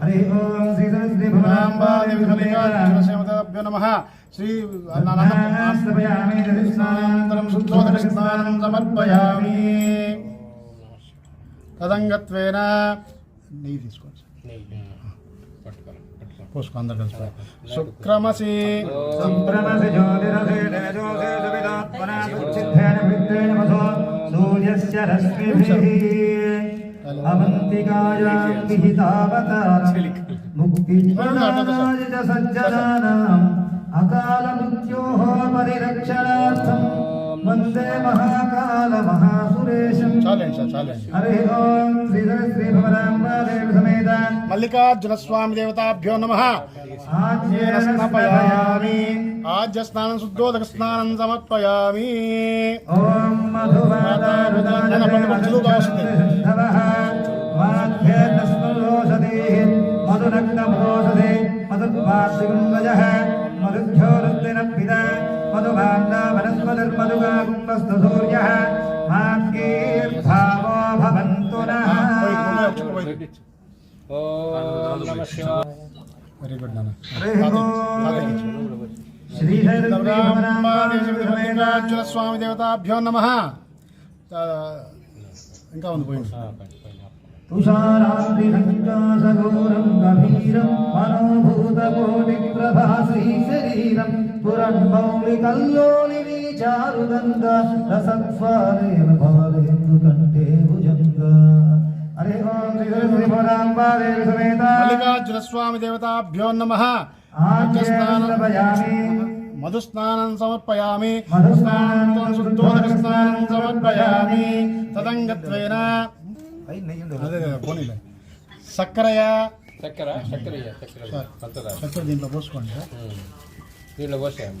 హరి ఓం శ్రీ సరస్వతి భవనాంబాదేవి సమేత భ్యో నమ శ్రీ స్థాపయామి స్నానంతరం శుద్ధోదక స్నానం సమర్పయామి తదంగత్వేన నెయ్యి తీసుకోండి పోసుకో అందరు కలిసి శుక్రమసి। సంప్రమసి జ్యోతిరసేన సూర్యస్య రశ్మిభిః। अवन्तिकायां विहितावतारं वंदे महाकाल सज्जनानाम् अकालमृत्योः परिरक्षणार्थं श्री महाकालमहासुरेशम् हरे ओम् मल्लिकार्जुन स्वामी देवताभ्यो नमः। స్నాపయామి ఆద్య స్నానం శుద్ధోదక స్నానం సమర్పయామి ఓం మధువాదారుదాన మధుశుద్ధవః వాగ్యేతస్మరోషధి మధునగ్నమోషధి మధుర్వాసిగుంగజః మధుధ్యోరుద్దిన పిత మధుభాండా వనస్పతిర్మధుగాగుంబస్తు సూర్యः మాత్కీర్భావో భవంతు నః ఓం నమ శివాయ వెరీ గుడ్ నాన్న హరి ఓం శ్రీశైలశ్రీభవనాంబాదేవి స్వామి దేవతాభ్యో నమ ఇంకా ఉంది పోయింది तुषाराद्रिघण्टासघोरं गभीरं मनोभूतकोटिप्रभासै शरीरं पुरन्मौलिकल्लोलिनी चारुगङ्ग रसत्वारेण भावेन्दुकण्ठे మల్లికార్జున స్వామి దేవతాభ్యో నమ మధుస్నానం సమర్పయామి మధుస్నానం శుద్ధోదక సమర్పయామి తదంగత్వేన సక్కరయ చక్కెర చక్కెర చక్కెర దీంట్లో పోసుకోండి దీంట్లో పోసాము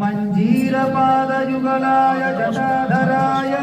मञ्जीरपादयुगलाय जटाधराय